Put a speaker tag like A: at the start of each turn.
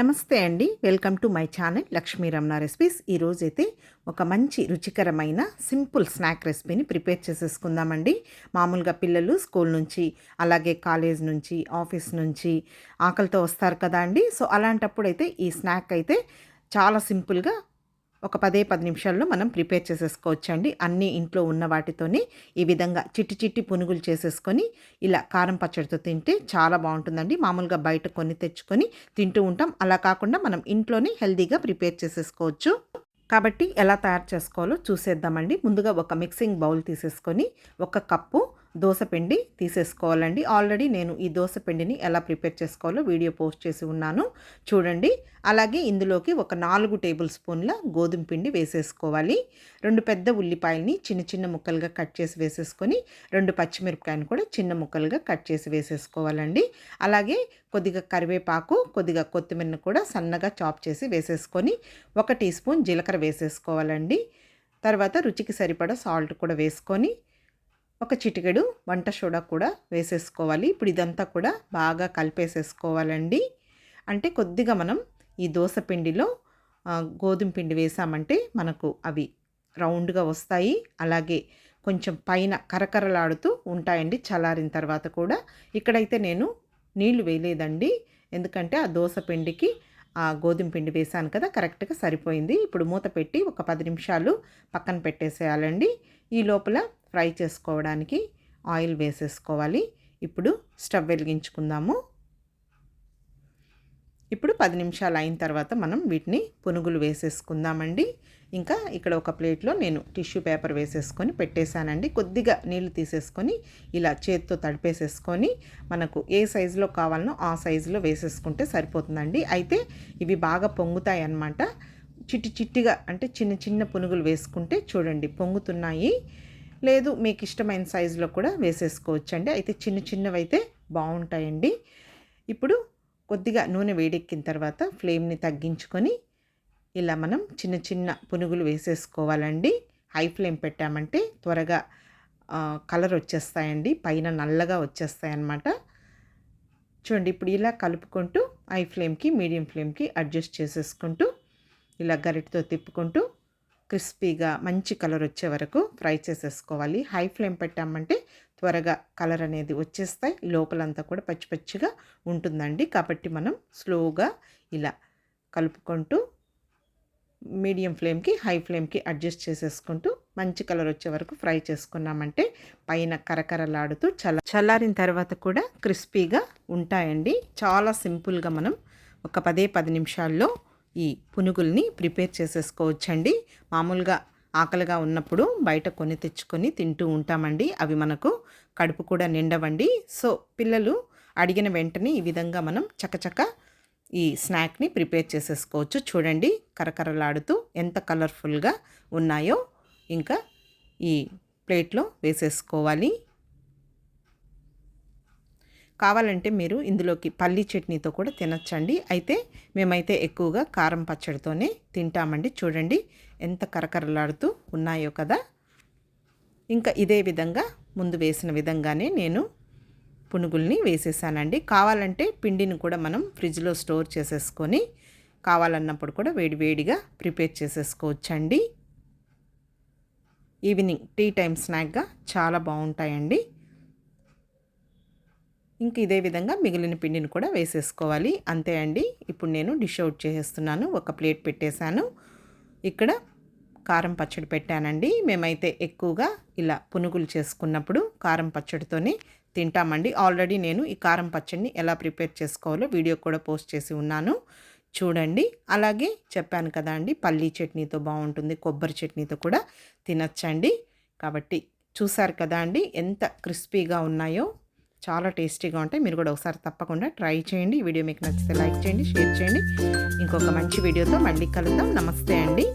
A: నమస్తే అండి. Welcome to my channel Lakshmi Ramana recipes. ఈరోజైతే ఒక మంచి రుచికరమైన సింపుల్ స్నాక్ రెసిపీని ప్రిపేర్ చేసేసుకుందామండి. మామూలుగా పిల్లలు స్కూల్ నుంచి అలాగే కాలేజ్ నుంచి ఆఫీస్ నుంచి ఆకలితో వస్తారు కదా అండి. సో అలాంటప్పుడు అయితే ఈ స్నాక్ అయితే చాలా సింపుల్గా ఒక పదే పది నిమిషాల్లో మనం ప్రిపేర్ చేసేసుకోవచ్చండి. అన్నీ ఇంట్లో ఉన్న వాటితోనే ఈ విధంగా చిట్టి చిట్టి పునుగులు చేసేసుకొని ఇలా కారం పచ్చడితో తింటే చాలా బాగుంటుందండి. మామూలుగా బయట కొన్ని తెచ్చుకొని తింటూ ఉంటాం. అలా కాకుండా మనం ఇంట్లోనే హెల్తీగా ప్రిపేర్ చేసేసుకోవచ్చు. కాబట్టి ఎలా తయారు చేసుకోవాలో చూసేద్దామండి. ముందుగా ఒక మిక్సింగ్ బౌల్ తీసేసుకొని ఒక కప్పు దోశపిండి తీసేసుకోవాలండి. ఆల్రెడీ నేను ఈ దోశపిండిని ఎలా ప్రిపేర్ చేసుకోవాలో వీడియో పోస్ట్ చేసి ఉన్నాను. చూడండి. అలాగే ఇందులోకి ఒక నాలుగు టేబుల్ స్పూన్ల గోధుమ పిండి వేసేసుకోవాలి. రెండు పెద్ద ఉల్లిపాయల్ని చిన్న చిన్న ముక్కలుగా కట్ చేసి వేసేసుకొని రెండు పచ్చిమిరపకాయని కూడా చిన్న ముక్కలుగా కట్ చేసి వేసేసుకోవాలండి. అలాగే కొద్దిగా కరివేపాకు కొద్దిగా కొత్తిమీరను కూడా సన్నగా చాప్ చేసి వేసేసుకొని ఒక టీ స్పూన్ జీలకర్ర వేసేసుకోవాలండి. తర్వాత రుచికి సరిపడా సాల్ట్ కూడా వేసుకొని ఒక చిటికెడు వంట సోడా కూడా వేసేసుకోవాలి. ఇప్పుడు ఇదంతా కూడా బాగా కలిపేసేసుకోవాలండి. అంటే కొద్దిగా మనం ఈ దోశ పిండిలో గోధుమ పిండి వేసామంటే మనకు అవి రౌండ్గా వస్తాయి. అలాగే కొంచెం పైన కరకరలాడుతూ ఉంటాయండి చల్లారిన తర్వాత కూడా. ఇక్కడైతే నేను నీళ్ళు వేయలేదండి. ఎందుకంటే ఆ దోశ పిండికి ఆ గోధుమ పిండి వేసాను కదా కరెక్ట్గా సరిపోయింది. ఇప్పుడు మూత పెట్టి ఒక పది నిమిషాలు పక్కన పెట్టేసేయాలండి. ఈ లోపల ఫ్రై చేసుకోవడానికి ఆయిల్ వేసేసుకోవాలి. ఇప్పుడు స్టవ్ వెలిగించుకుందాము. ఇప్పుడు పది నిమిషాలు అయిన తర్వాత మనం వీటిని పునుగులు వేసేసుకుందామండి. ఇంకా ఇక్కడ ఒక ప్లేట్లో నేను టిష్యూ పేపర్ వేసేసుకొని పెట్టేశానండి. కొద్దిగా నీళ్ళు తీసేసుకొని ఇలా చేతితో తడిపేసేసుకొని మనకు ఏ సైజులో కావాలనో ఆ సైజులో వేసేసుకుంటే సరిపోతుందండి. అయితే ఇవి బాగా పొంగుతాయి అన్నమాట. చిట్టి చిట్టిగా అంటే చిన్న చిన్న పునుగులు వేసుకుంటే చూడండి పొంగుతున్నాయి. లేదు మీకు ఇష్టమైన సైజులో కూడా వేసేసుకోవచ్చు అండి అయితే చిన్న చిన్నవి అయితే బాగుంటాయండి. ఇప్పుడు కొద్దిగా నూనె వేడెక్కిన తర్వాత ఫ్లేమ్ని తగ్గించుకొని ఇలా మనం చిన్న చిన్న పునుగులు వేసేసుకోవాలండి. హై ఫ్లేమ్ పెట్టామంటే త్వరగా కలర్ వచ్చేస్తాయండి. పైన నల్లగా వచ్చేస్తాయి అన్నమాట చూడండి ఇప్పుడు ఇలా కలుపుకుంటూ హై ఫ్లేమ్కి మీడియం ఫ్లేమ్కి అడ్జస్ట్ చేసేసుకుంటూ ఇలా గరిటతో తిప్పుకుంటూ క్రిస్పీగా మంచి కలర్ వచ్చే వరకు ఫ్రై చేసేసుకోవాలి. హై ఫ్లేమ్ పెట్టామంటే త్వరగా కలర్ అనేది వచ్చేస్తాయి. లోపలంతా కూడా పచ్చి పచ్చిగా ఉంటుందండి. కాబట్టి మనం స్లోగా ఇలా కలుపుకుంటూ మీడియం ఫ్లేమ్కి హై ఫ్లేమ్కి అడ్జస్ట్ చేసేసుకుంటూ మంచి కలర్ వచ్చే వరకు ఫ్రై చేసుకున్నామంటే పైన కరకరలాడుతూ చల్ల చల్లారిన తర్వాత కూడా క్రిస్పీగా ఉంటాయండి. చాలా సింపుల్గా మనం ఒక పదే పది నిమిషాల్లో ఈ పునుగుల్ని ప్రిపేర్ చేసేసుకోవచ్చండి. మామూలుగా ఆకలిగా ఉన్నప్పుడు బయట కొని తెచ్చుకొని తింటూ ఉంటామండి. అవి మనకు కడుపు కూడా నిండవండి. సో పిల్లలు అడిగిన వెంటనే ఈ విధంగా మనం చకచక ఈ స్నాక్ని ప్రిపేర్ చేసేసుకోవచ్చు. చూడండి కరకరలాడుతూ ఎంత కలర్ఫుల్గా ఉన్నాయో. ఇంకా ఈ ప్లేట్లో వేసేసుకోవాలి. కావాలంటే మీరు ఇందులోకి పల్లి చట్నీతో కూడా తినచ్చండి. అయితే మేమైతే ఎక్కువగా కారం పచ్చడితోనే తింటామండి. చూడండి ఎంత కరకరలాడుతూ ఉన్నాయో కదా. ఇంకా ఇదే విధంగా ముందు వేసిన విధంగానే నేను పునుగుల్ని వేసేసానండి. కావాలంటే పిండిని కూడా మనం ఫ్రిడ్జ్లో స్టోర్ చేసేసుకొని కావాలన్నప్పుడు కూడా వేడి వేడిగా ప్రిపేర్ చేసేసుకోవచ్చండి. ఈవినింగ్ టీ టైం స్నాక్గా చాలా బాగుంటాయండి. ఇంక ఇదే విధంగా మిగిలిన పిండిని కూడా వేసేసుకోవాలి. అంతే అండి. ఇప్పుడు నేను డిష్ అవుట్ చేసేస్తున్నాను. ఒక ప్లేట్ పెట్టేశాను. ఇక్కడ కారం పచ్చడి పెట్టానండి. మేమైతే ఎక్కువగా ఇలా పునుగులు చేసుకున్నప్పుడు కారం పచ్చడితోనే తింటామండి. ఆల్రెడీ నేను ఈ కారం పచ్చడిని ఎలా ప్రిపేర్ చేసుకోవాలో వీడియో కూడా పోస్ట్ చేసి ఉన్నాను. చూడండి. అలాగే చెప్పాను కదా అండి పల్లీ చట్నీతో బాగుంటుంది. కొబ్బరి చట్నీతో కూడా తినచ్చండి. కాబట్టి చూసారు కదా అండి ఎంత క్రిస్పీగా ఉన్నాయో. చాలా టేస్టీగా ఉంటాయి. మీరు కూడా ఒకసారి తప్పకుండా ట్రై చేయండి. ఈ వీడియో మీకు నచ్చితే లైక్ చేయండి షేర్ చేయండి. ఇంకొక మంచి వీడియోతో మళ్ళీ కలుద్దాం. నమస్తే అండి.